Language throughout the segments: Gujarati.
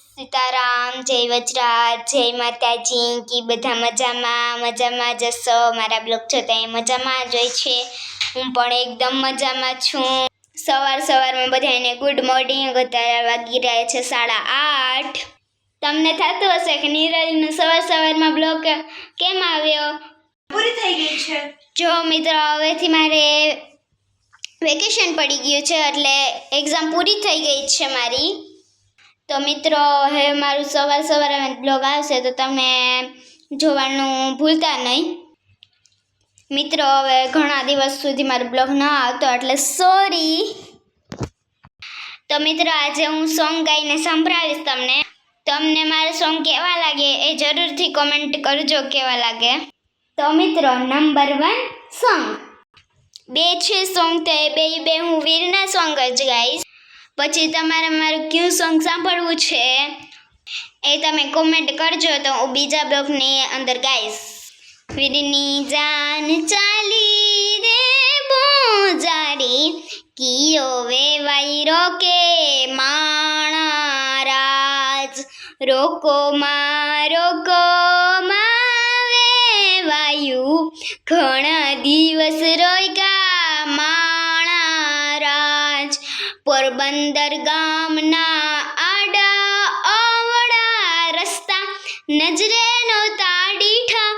સીતારામ જય વજરાજ જય માતાજી કી બધા મજામાં? મજામાં જશો મારા બ્લોગ જોતા એ મજામાં જ હોય છે. હું પણ એકદમ મજામાં છું. સવાર સવારમાં બધાને ગુડ મોર્નિંગ અત્યારે વાગી રહ્યા છે સાડા આઠ. તમને થતું હશે કે નિરલનો સવાર સવારમાં બ્લોગ કેમ આવ્યો? પૂરી થઈ ગઈ છે. જો મિત્રો હવેથી મારે વેકેશન પડી ગયું છે એટલે એક્ઝામ પૂરી થઈ ગઈ છે મારી. તો મિત્રો, હવે મારું સવાર સવારે બ્લોગ આવશે, તો તમે જોવાનું ભૂલતા નહીં. મિત્રો, હવે ઘણા દિવસ સુધી મારો બ્લોગ ન આવતો, એટલે સોરી તો મિત્રો, આજે હું સોંગ ગાઈને સંભળાવીશ તમને. તમને મારા સોંગ કેવા લાગે એ જરૂરથી કોમેન્ટ કરજો કેવા લાગે. તો મિત્રો નંબર વન સોંગ બે છે સોંગ તો એ બે બે હું વીરના સોંગ જ ગાઈશ. પછી તમારે મારું કયું સોંગ સાંભળવું છે એ તમે કોમેન્ટ કરજો તો હું બીજા બ્લોગની અંદર ગાઈશ. વીરની જાન ચાલી રે બોજારી કિયો વેવાઈ રોકે માણા રાજ. રોકો મા, રોકો માં વેવાયું. ઘણા દિવસ માણા રાજ પોરબંદર ગામના આડા અવળા રસ્તા નજરે નહોતા દીઠા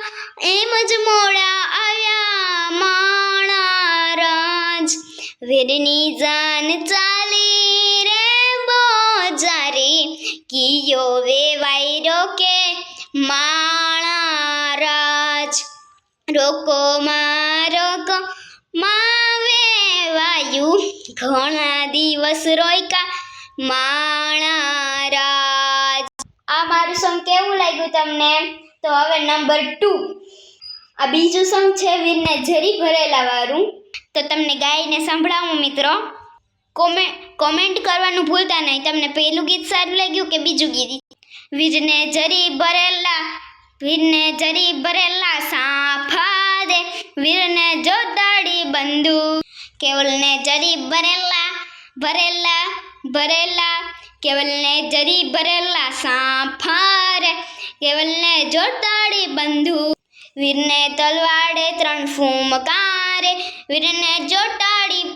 એમ જ મોડા આવ્યા માણા રાજ વીરની જાન ચાલી રે બોજારી, કિયો વેવાઈ રોકે માણા રાજ રોકો ઘણા દિવસ રોયકા માણા રાજ આ મારું સોંગ કેવું લાગ્યું તમને? તો હવે નંબર ટુ આ બીજું સોંગ છે વીરને જરી ભરેલા વાળું તો તમને ગાઈને સંભળાવું મિત્રો. કોમે કોમેન્ટ કરવાનું ભૂલતા નહીં. તમને પહેલું ગીત સારું લાગ્યું કે બીજું ગીત? વીરને જરી ભરેલા, વીરને જરી ભરેલા સાફા દે વીરને જોતાડી બંધુ કેવલને જરી ભરેલા ભરેલા ભરેલા, કેવલને જરી ભરેલા સાફા રે કેવલને જોતાડી બંધુ. વીરને તલવાડે ત્રણ ફૂમકારે, વીરને જોટાડી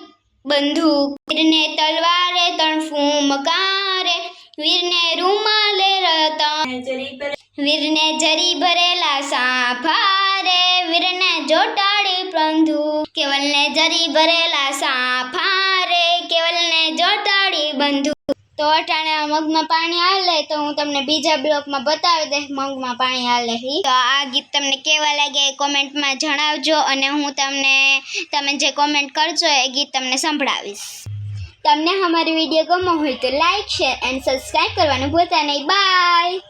બંધુ. વીરને તલવારે ત્રણ ફૂમકારે, વીરને રૂમાલે રતા જરી વીરને જરી ભરેલા સાફારે વીરને બંધુ. કેવલને જરી ભરેલા સાફારે, કેવલને જોટાડી બંધુ. તો અટાણે મગમાં પાણી હાલે તો હું તમને બીજા બ્લોકમાં બતાવી દઈશ મગમાં પાણી હાલે તો આ ગીત તમને કેવા લાગે એ કોમેન્ટમાં જણાવજો અને હું તમને, તમે જે કોમેન્ટ કરજો એ ગીત તમને સંભળાવીશ. તમને અમારી વીડિયો ગમો હોય તો લાઈક, શેર એન્ડ સબસ્ક્રાઈબ કરવાનું ભૂલતા નહીં. બાય!